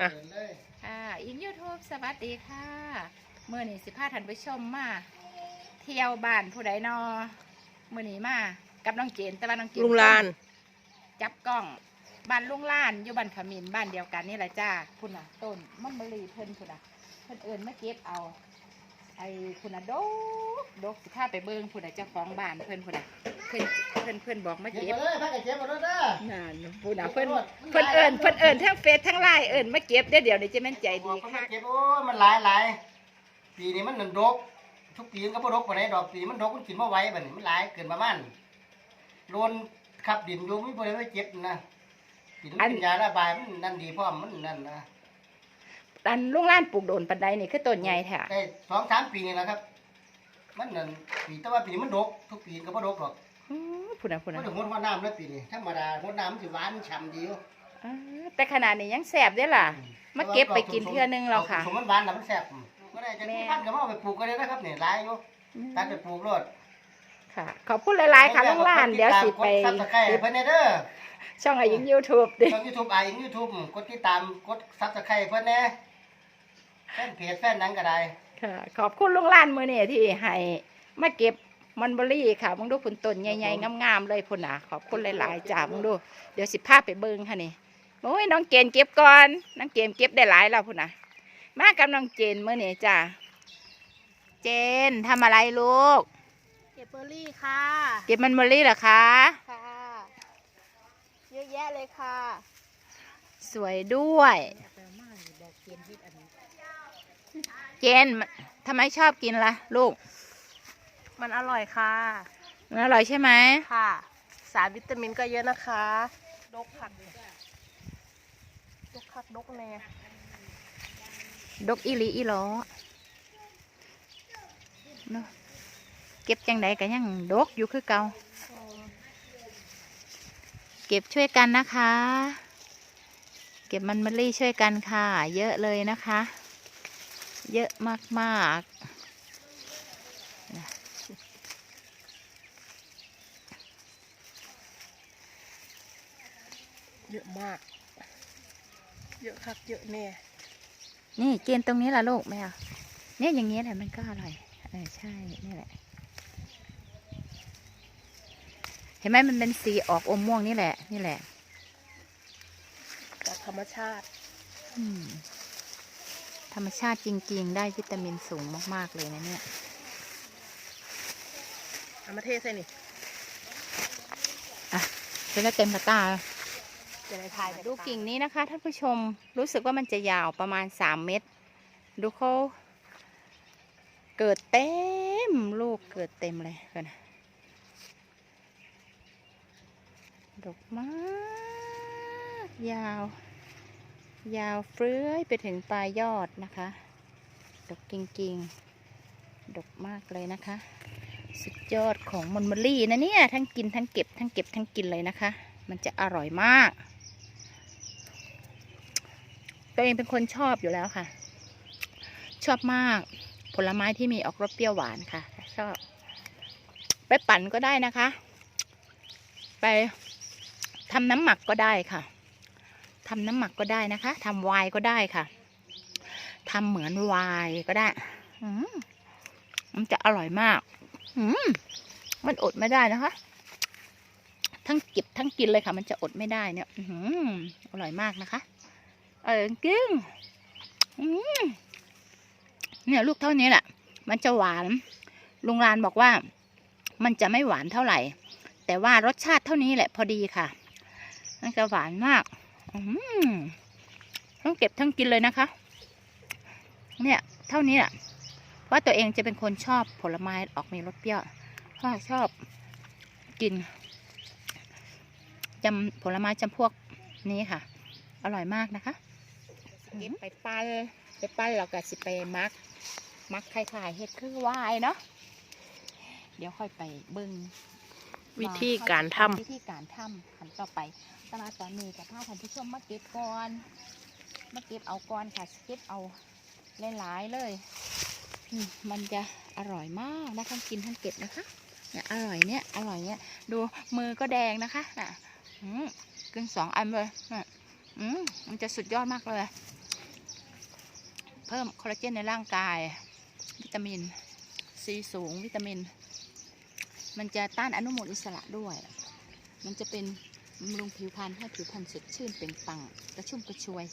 อะค่ะอินยูทูบสวัสดีค่ะเมื่อนี้สิพาท่านผู้ชมมาเที่ยวบ้านผู้ใดนอเมื่อนี้มากับน้องเจนแต่ว่าน้องเจนลุงลาน จับกล้องบ้านลุงลานอยู่บ้านขมินบ้านเดียวกันนี่แหละจ้าคุณน่ะต้นมันบรีเพิ่นคุณน่ะเพิ่นเอิญมาเก็บเอา ไอ้คุณน่ะดกดกสิพาไปเบิ่งคุณน่ะเจ้าของบ้านเพิ่นคุณน่ะเพิ่นเพิ่นเพิ่นบอกมาเก็บเก็บมาเลยพักไอ้เก็บมาด้วยเด้อนั่นพูดนะเพิ่นเพิ่นเอิญเพิ่นเอิญทั้งเฟซทั้งไลน์เอิญมาเก็บได้อเดี๋ยวนี้จะแม่นใจบดีอกคนมาค่ะเก็บโอ้ยมันหลายหลายปีนี้มันหนึ่งดก ทุกปีมันก็บ่ดกปานใดดอกปีมันดกมันกินบ่ไหวบัดนี้มันหลายเกินประมาณโลนขับดินอยู่มีบ่ได้ไปเจ็บนะกินมันกินยาระบายมันนั่นดีพร้อมมันนั่นนะ อันลุงล้านปลูกโดนปันไดนี่คือต้นใหญ่แท้ได้สองสามปีนี่แหละครับ มันนั่นปีแต่ว่าปีนี้มันดก ทุกปีก็บ่ดกหรอกอื้อพูดนะพูดบ่นะได้งดหัวน้ำเลยปีนี้ธรรมดาหัวน้ำมันสิหวานฉ่ำดีอยู่อ่าแต่ขนาดนี้ยังแสบได้อล่ะ มาเก็บไปกินเทื่อนึงแล้วค่ะ สมมันหวานน่ะมันแซ่บบ่ได้จะแม่มีพันธุ์ก็มาเอาไปปลูกก็ได้นะครับนี่หลายอยู่ตัดไปปลูกโลดค่ะ ขอบคุณหลาย ๆ ค่ะลุงล้าน เดี๋ยวสิไปกดซับสไครต์ให้เพิ่นเด้อ ช่องไอ้ยิงยูทูบดิ ช่อง YouTube อ่ายิง YouTube กดติดตามกดซับสไครต์เพิ่นแหน่ แฟนเพจแฟนหนังก็ได้ค่ะ ขอบคุณลุงล้านมือนี่ที่ให้มาเก็บมันเบอรี่ค่ะมึงดูผลต้นใหญ่ๆงามๆเลยพุ่นน่ะขอบคุณหลายๆจ้ามึงดู เดี๋ยวสิพาไปเบิ่งค่ะนี่โอ้ยน้องเกณฑ์เก็บก่อนน้องเกณฑ์เก็บได้หลายแล้วพุ่นน่ะมากับน้องเจนมื่อนี้จ้าเจนทำอะไรลูก เก็บเบอร์รี่ค่ะ เก็บมันเบอรี่เหรอคะค่ะ เยอะแยะเลยค่ะ สวยด้วยเจนทำไมชอบกินล่ะ ลูก มันอร่อยค่ะ มันอร่อยใช่ไหมค่ะ สารวิตามินก็เยอะนะคะ ดกผักดกผักดกแน่ดกอีหลีอีหลอเนาะเก็บจังไดกันยังดกอยู่คือเก่าเก็บช่วยกันนะคะ เก็บมันมะลี่ช่วยกันค่ะ เยอะเลยนะคะ เยอะมากๆ เยอะมาก เยอะคักเยอะแน่ นี่เกณฑ์ตรงนี้ล่ะลูกไม่เอาเนี่ยอย่างเงี้ยแหละมันก็อร่อย เออใช่ นี่แหละ เห็นไหมมันเป็นสีออกอมม่วงนี่แหละ นี่แหละ จากธรรมชาติ อืม ธรรมชาติจริง ๆ ได้วิตามินสูงมาก ๆ เลยนะเนี่ยเอามาเทใส่นี่อะเป็นแล้วเต็มกระตาจะได้ทายดูกิ่งนี้นะคะท่านผู้ชมรู้สึกว่ามันจะยาวประมาณสามเมตร ดูเขาเกิดเต็ม ลูกเกิดเต็มเลยกันนะดกมาก ยาว ยาวเฟื้อยไปถึงปลายยอดนะคะ ดกจริงๆ ดกมากเลยนะคะ สุดยอดของมอนมอลลี่นะเนี่ย ทั้งกินทั้งเก็บทั้งเก็บทั้งกินเลยนะคะ มันจะอร่อยมาก ตัวเองเป็นคนชอบอยู่แล้วค่ะ ชอบมากผลไม้ที่มีออกรสเปรี้ยวหวานค่ะ ชอบ ไปปั่นก็ได้นะคะ ไปทำน้ำหมักก็ได้ค่ะ ทำน้ำหมักก็ได้นะคะทำวน์ก็ได้ค่ะทำเหมือนวน์ก็ได้อมันจะอร่อยมากอืมมันอดไม่ได้นะคะ ทั้งเก็บทั้งกินเลยค่ะ มันจะอดไม่ได้เนี่ยอือหือร่อยมากนะคะ เออกิ้งเนี่ยลูกเท่านี้แหละ มันจะหวาน ลุงรานบอกว่า มันจะไม่หวานเท่าไหร่ แต่ว่ารสชาติเท่านี้แหละพอดีค่ะมันจะหวานมาก อืมต้องเก็บทั้งกินเลยนะคะ เนี่ย เท่านี้แหละเพราะตัวเองจะเป็นคนชอบผลไม้ออกมีรสเปรี้ยวเพราะชอบกินจำผลไม้จำพวกนี้ค่ะ อร่อยมากนะคะ เก็บไปปั้นไปปั้นแล้วก็สิไปมัก มักไข่ไข่เฮ็ดคือวายเนาะเดี๋ยวค่อยไปเบิ้ง วิธีการทำวิธีการทำขั้นต่อไปตลาดตอนนี้กับผ้าท่านผู้ชมมาเก็บก่อนมาเก็บเอาก่อนค่ะเก็บเอาหลายๆเลยอืมมันจะอร่อยมากนะทั้งกินทั้งเก็บนะคะเนี่ยอร่อยเนี่ยอร่อยเนี่ยดูมือก็แดงนะคะน่ะอืมกินสองอันเลยน่ะอืมมันจะสุดยอดมากเลย เพิ่มคอลลาเจนในร่างกาย วิตามินซีสูงวิตามิน มันจะต้านอนุมูลอิสระด้วย มันจะเป็นบำรุงผิวพรรณให้ผิวพรรณสดชื่นเปล่งปลังกระชุ่มกระชวย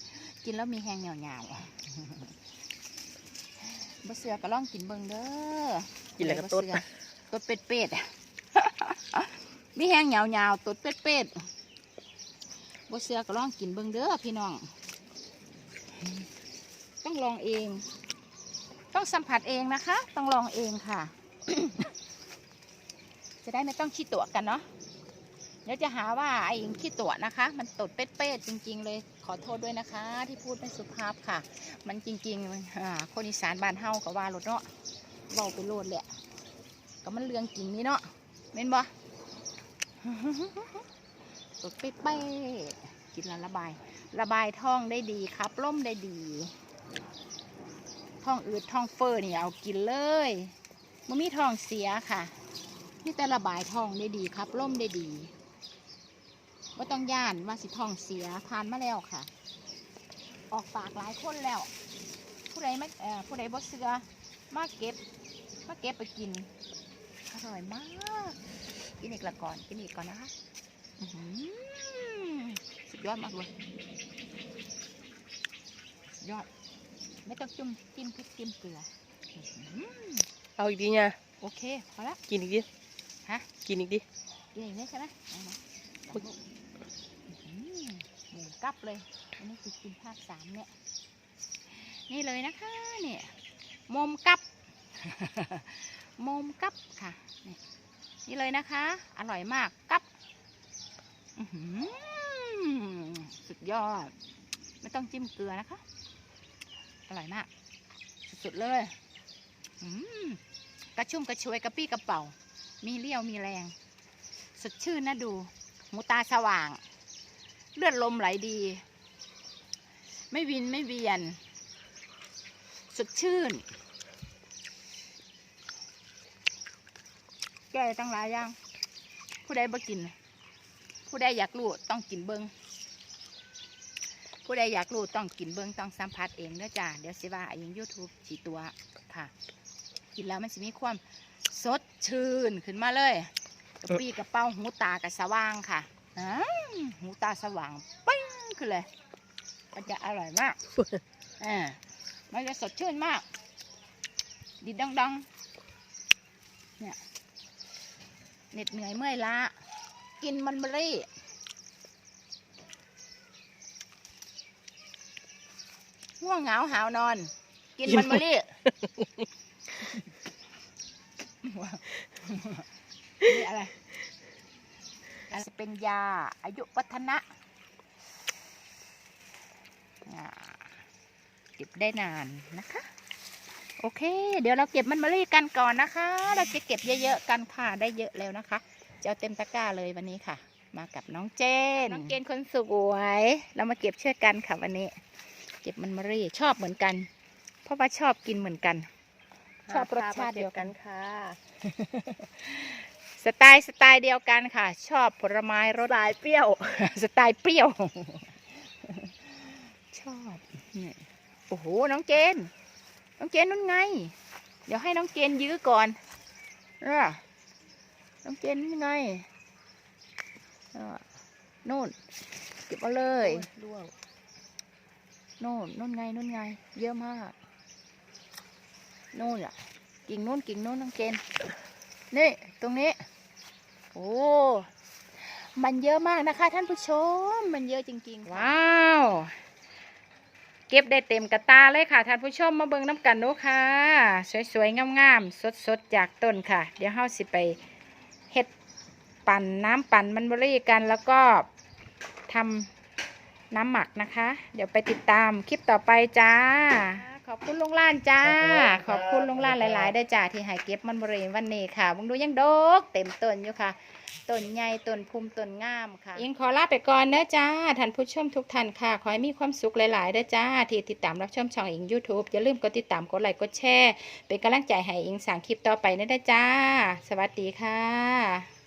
กินแล้วมีแห้งเหนียวๆบ่เสือก็ลองกินเบิ่งเด้อกินอะไรกับต๊ดบ่เสือต๊ดเป็ดเป็ดๆอะมีแห้งเหนียวเหนียวๆต๊ดเป็ดเป็ดๆบ่เสือก็ลองกินเบิ่งเด้อพี่น้อง ต้องลองเอง ต้องสัมผัสเองนะคะ ต้องลองเองค่ะ จะได้ไม่ต้องขี้ตัวกันเนาะเดี๋ยวจะหาว่าไอ้หญิงขี้ตัวนะคะ มันตดเป๊ะๆจริง ๆ เลยขอโทษด้วยนะคะ ที่พูดไม่สุภาพค่ะ มันจริงๆคนอีสานบ้านเฮากับว่าโลดเนาะเบาไปโลดแหละก็มันเรื่องจริงนี่เนาะเม่นบ่ตดเป๊ะๆกินแล้วระบาย ระบายท้องได้ดีครับล่มได้ดีท้องอืดท้องเฟอ้อนี่เอากินเลยมันมีท้องเสียค่ะ นี่แต่ระบายท้องได้ดีครับล่มได้ดีว่าต้องย่านว่าสิท้องเสียทานมาแล้วค่ะ ออกปากหลายคนแล้ว ผู้ใดไม่เอ่อผู้ใดบ่เสือมาเก็บมาเก็บไปกินอร่อยมากกินอีกละก่อนกินอีกก่อนนะคะอื้อหือสุดยอดมากเลยสุดยอด ไม่ต้องจุ่มจิ้มพริกจิ้มเกลืออื้อหือเอาอีกดีเนี่ยโอเคพอละกินอีกดิ ฮะ กินอีกดิกินอย่างนี้ใช่ไหมเอามาลองดูอื้อหือหมูกลับเลย อันนี้คือกินภาคสามเนี่ย นี่เลยนะคะเนี่ยมมกับมมกับค่ะ นี่นี่เลยนะคะ อร่อยมากกับอื้อหือสุดยอด ไม่ต้องจิ้มเกลือนะคะ อร่อยมาก สุดๆเลยอืมกระชุ่มกระชวยกระปี้กระเป๋า มีเลี้ยวมีแรง สดชื่นนะดู หูตาสว่าง เลือดลมไหลดี ไม่วินไม่เวียน สดชื่น แก่ตั้งหลายอย่าง ผู้ใดบ่กิน ผู้ใดอยากรู้ต้องกินเบิงผู้ใดอยากรู้ต้องกินเบิงต้องสัมผัสเองเด้อจ้าเดี๋ยวสิว่าเองยูทูบสีตัวค่ะ กินแล้วมันจะมีความ สดชื่นขึ้นมาเลยกระปี้กระเป๋าหูตากระสว่างค่ะอ้าวหูตาสว่างปิ้งขึ้นเลย มันจะอร่อยมากอ่ามันจะสดชื่นมาก ดีดังดังๆเนี่ยเหน็ดเหนื่อยเมื่อยล้า กินมันเบอรี่ง่วงเหงาหาวนอน กินมันเบอรี่ อะไรอันนี้เป็นยาอายุวัฒนะอ่าเก็บได้นานนะคะ โอเค เดี๋ยวเราเก็บมันมารีกันก่อนนะคะ เราจะเก็บเยอะๆกันค่ะได้เยอะแล้วนะคะจะเอาเต็มตะกร้าเลยวันนี้ค่ะ มากับน้องเจนน้องเจนคนสวยเรามาเก็บช่วยกันค่ะวันนี้ เก็บมันมารีชอบเหมือนกัน เพราะว่าชอบกินเหมือนกัน ชอบรสชาติเดียวกันค่ะ สไตล์สไตล์เดียวกันค่ะ ชอบผลไม้รสสายเปรี้ยว สไตล์เปรี้ยว ชอบนี่โอ้โหน้องเจน น้องเจนนู่นไง เดี๋ยวให้น้องเจนยื้อก่อนเออน้องเจนนี่ไงเออนู่นเก็บเอาเลยล่วงนู่นนู่นไงนู่นไง เยอะมากนู่นอะกิ่งนู่นกิ่งนู่นน้องเจน นี่ตรงนี้ โอ้มันเยอะมากนะคะ ท่านผู้ชม มันเยอะจริงๆ ว้าว เก็บได้เต็มกระตาเลยค่ะ ท่านผู้ชมมาเบิ่งน้ำกันเดูค่ะ สวยๆ งามๆ สดๆ จากต้นค่ะ เดี๋ยวเฮาสิไปเฮ็ดปั่นน้ำปั่นมันบรี่กันแล้วก็ทำน้ำหมักนะคะ เดี๋ยวไปติดตามคลิปต่อไปจ้า อบคุณลุงล้านจ้า ขอบคุณลุงล้านหลายๆได้วยจ้าที่ให้เก็บมันบริเวณวันนี้ค่ะมึงดูยังดก เต็มต้นอยู่ค่ะต้นใหญ่ต้นภูมิต้นงามค่ะ อิงขอลาไปก่อนเด้อจ้าท่านผู้ชมทุกท่านค่ะ ขอให้มีความสุขหลายๆเด้อจ้า ที่ติดตามรับชมช่องอิง YouTube อย่าลืมกดติดตามกดไลค์กดแชร์เป็นกำลังใจให้อิงสั่งคลิปต่อไปนะเด้อจ้า สวัสดีค่ะ